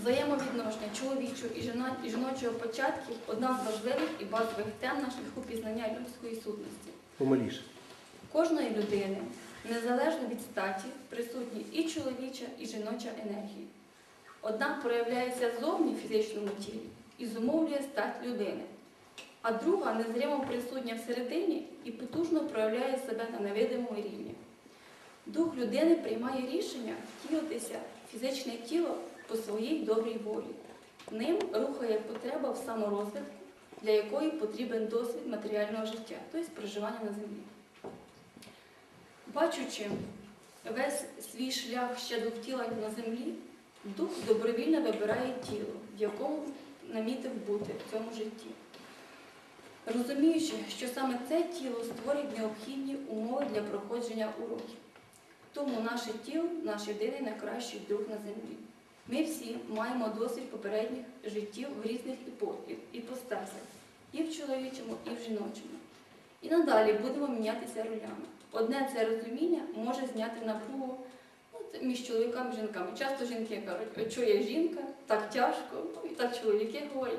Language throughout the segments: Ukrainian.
Взаємовідношення чоловічого і жіна- і жіночого початків одна з важливих і базових тем на шляху пізнання людської сутності. Помаліше. Кожної людини, незалежно від статі, присутні і чоловіча, і жіноча енергії. Одна проявляється зовні в фізичному тілі і зумовлює стать людини, а друга незримо присутня всередині і потужно проявляє себе на невидимому рівні. Дух людини приймає рішення втілитися в фізичне тіло по своїй добрій волі. Ним рухає потреба в саморозвитку, для якої потрібен досвід матеріального життя, тобто проживання на землі. Бачучи весь свій шлях ще до втілення на землі, дух добровільно вибирає тіло, в якому намітив бути в цьому житті. Розуміючи, що саме це тіло створить необхідні умови для проходження уроків. Тому наше тіло, наш єдиний найкращий друг на землі. Ми всі маємо досвід попередніх життів в різних іпо- іпостасях, і в чоловічому, і в жіночому. І надалі будемо мінятися ролями. Одне це розуміння може зняти напругу ну, це між чоловіками і жінками. Часто жінки кажуть, «От що я жінка, так тяжко, ну і так чоловіки говорять.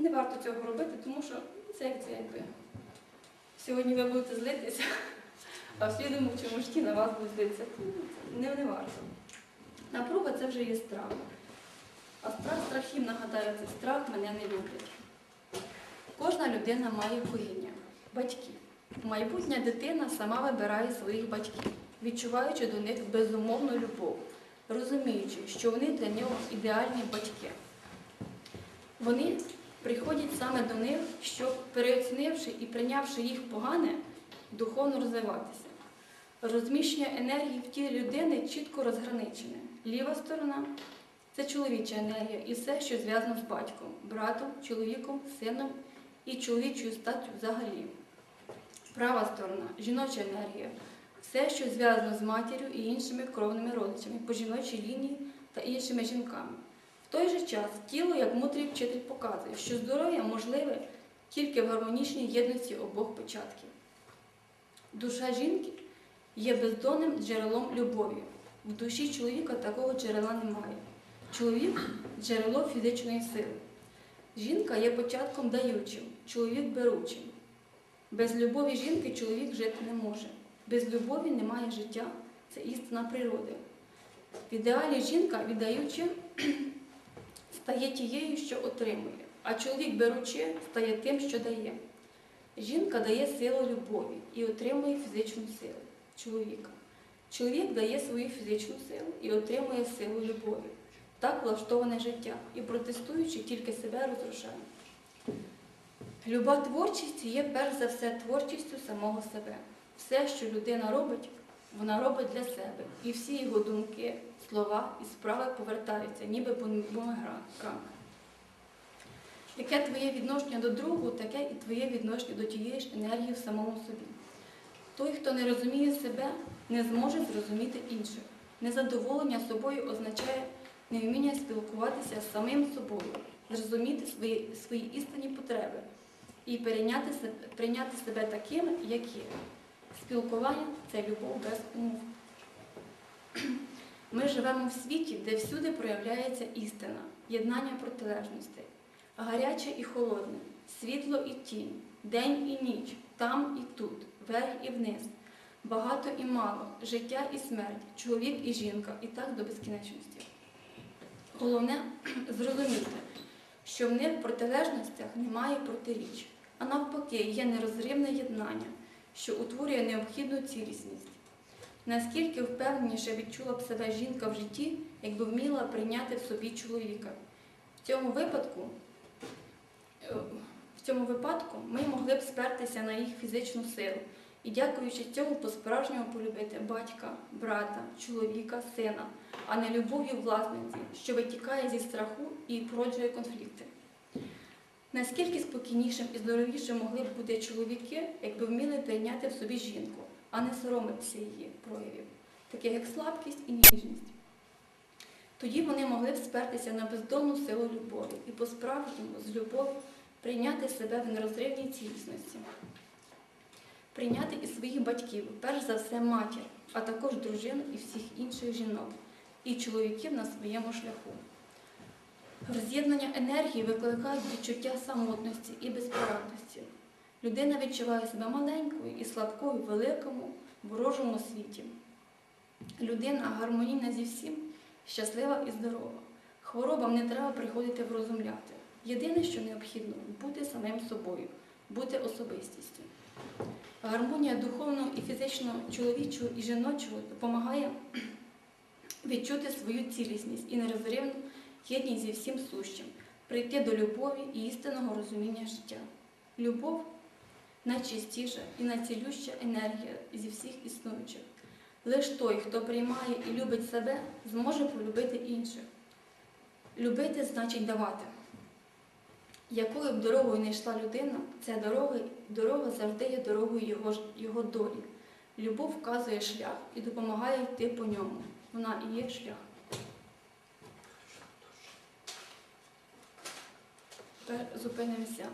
Не варто цього робити, тому що це як це якби. Сьогодні ви будете злитися, а в слідуючому житті на вас будуть злитися. Ну, Не, не варто. Напруга це вже є страх. А страх страхів нагадаю, це страх мене не люблять. Кожна людина має коріння, батьків. Майбутня дитина сама вибирає своїх батьків, відчуваючи до них безумовну любов, розуміючи, що вони для нього ідеальні батьки. Вони приходять саме до них, щоб, переоцінивши і прийнявши їх погане, духовно розвиватися. Розміщення енергії в тілі людини чітко розграничене. Ліва сторона це чоловіча енергія і все, що зв'язано з батьком, братом, чоловіком, сином і чоловічою статтю взагалі. Права сторона жіноча енергія. Все, що зв'язано з матір'ю і іншими кровними родичами по жіночій лінії та іншими жінками. В той же час тіло, як мудрий вчитель, показує, що здоров'я можливе тільки в гармонічній єдності обох початків. Душа жінки є бездонним джерелом любові. В душі чоловіка такого джерела немає. Чоловік джерело фізичної сили. Жінка є початком даючим, чоловік беручим. Без любові жінки чоловік жити не може. Без любові немає життя, це істина природи. В ідеалі жінка, віддаючи, стає тією, що отримує, а чоловік, беручи, стає тим, що дає. Жінка дає силу любові і отримує фізичну силу чоловіка. Чоловік дає свою фізичну силу і отримує силу любові. Так влаштоване життя і протестуючи, тільки себе розрушає. Люба творчість є перш за все творчістю самого себе. Все, що людина робить, вона робить для себе. І всі його думки, слова і справи повертаються, ніби бумеранг. Яке твоє відношення до другого, таке і твоє відношення до тієї ж енергії в самому собі. Той, хто не розуміє себе, не зможе зрозуміти інших. Незадоволення собою означає невміння спілкуватися з самим собою, зрозуміти свої, свої істинні потреби і перейняти, прийняти себе таким, як є. Спілкування це любов без умов. Ми живемо в світі, де всюди проявляється істина, єднання протилежностей, гаряче і холодне, світло і тінь, день і ніч, там і тут, вверх і вниз, багато і мало, життя і смерть, чоловік і жінка, і так до безкінечності. Головне зрозуміти, що в них в протилежностях немає протиріч, а навпаки, є нерозривне єднання, що утворює необхідну цілісність. Наскільки впевненіше відчула б себе жінка в житті, якби вміла прийняти в собі чоловіка. В цьому випадку, в цьому випадку ми могли б спертися на їх фізичну силу і, дякуючи цьому, по-справжньому полюбити батька, брата, чоловіка, сина, а не любов'ю власниці, що витікає зі страху і породжує конфлікти. Наскільки спокійнішим і здоровішим могли б бути чоловіки, якби вміли прийняти в собі жінку, а не соромитися її проявів, таких як слабкість і ніжність. Тоді вони могли б спертися на бездонну силу любові і по-справжньому з любов'ю прийняти себе в нерозривній цілісності, прийняти і своїх батьків, перш за все матір, а також дружину і всіх інших жінок, і чоловіків на своєму шляху. Роз'єднання енергії викликають відчуття самотності і безпорадності. Людина відчуває себе маленькою і слабкою в великому ворожому світі. Людина гармонійна зі всім, щаслива і здорова. Хворобам не треба приходити врозумляти. Єдине, що необхідно бути самим собою, бути особистістю. Гармонія духовного і фізичного чоловічого і жіночого допомагає відчути свою цілісність і нерозривну єдність зі всім сущим, прийти до любові і істинного розуміння життя. Любов найчистіша і найцілюща енергія зі всіх існуючих. Лиш той, хто приймає і любить себе, зможе полюбити інших. Любити значить давати. Якою б дорогою не йшла людина, ця дорога, дорога завжди є дорогою його, його долі. Любов вказує шлях і допомагає йти по ньому. Вона і є шлях. Тепер зупинимося